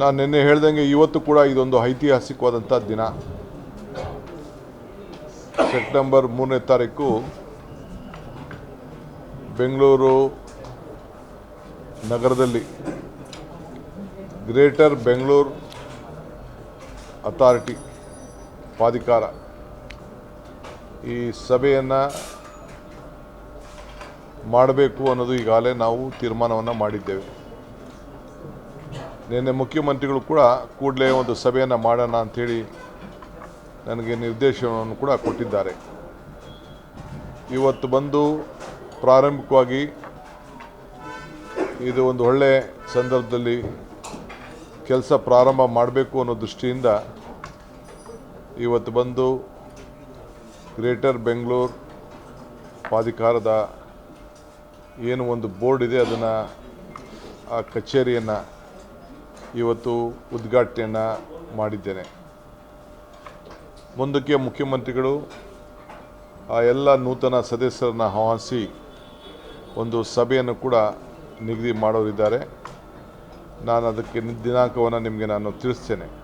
ನಾನು ನಿನ್ನೆ ಹೇಳ್ದಂಗೆ ಇವತ್ತು ಕೂಡ ಇದೊಂದು ಐತಿಹಾಸಿಕವಾದಂಥ ದಿನ. ಸೆಪ್ಟೆಂಬರ್ ಮೂರನೇ ತಾರೀಕು ಬೆಂಗಳೂರು ನಗರದಲ್ಲಿ ಗ್ರೇಟರ್ ಬೆಂಗಳೂರು ಅಥಾರಿಟಿ ಪ್ರಾಧಿಕಾರ ಈ ಸಭೆಯನ್ನು ಮಾಡಬೇಕು ಅನ್ನೋದು ಈಗಾಗಲೇ ನಾವು ತೀರ್ಮಾನವನ್ನು ಮಾಡಿದ್ದೇವೆ. ನಿನ್ನೆ ಮುಖ್ಯಮಂತ್ರಿಗಳು ಕೂಡ ಕೂಡಲೇ ಒಂದು ಸಭೆಯನ್ನು ಮಾಡೋಣ ಅಂಥೇಳಿ ನನಗೆ ನಿರ್ದೇಶನವನ್ನು ಕೂಡ ಕೊಟ್ಟಿದ್ದಾರೆ. ಇವತ್ತು ಬಂದು ಪ್ರಾರಂಭಿಕವಾಗಿ ಇದು ಒಂದು ಒಳ್ಳೆ ಸಂದರ್ಭದಲ್ಲಿ ಕೆಲಸ ಪ್ರಾರಂಭ ಮಾಡಬೇಕು ಅನ್ನೋ ದೃಷ್ಟಿಯಿಂದ ಇವತ್ತು ಬಂದು ಗ್ರೇಟರ್ ಬೆಂಗಳೂರು ಪ್ರಾಧಿಕಾರದ ಏನು ಒಂದು ಬೋರ್ಡ್ ಇದೆ, ಅದನ್ನು ಆ ಕಚೇರಿಯನ್ನು ಇವತ್ತು ಉದ್ಘಾಟನೆಯನ್ನು ಮಾಡಿದ್ದೇನೆ. ಮುಂದಕ್ಕೆ ಮುಖ್ಯಮಂತ್ರಿಗಳು ಆ ಎಲ್ಲ ನೂತನ ಸದಸ್ಯರನ್ನು ಆಹ್ವಾನಿಸಿ ಒಂದು ಸಭೆಯನ್ನು ಕೂಡ ನಿಗದಿ ಮಾಡೋರಿದ್ದಾರೆ. ನಾನು ಅದಕ್ಕೆ ದಿನಾಂಕವನ್ನು ನಿಮಗೆ ನಾನು ತಿಳಿಸ್ತೇನೆ.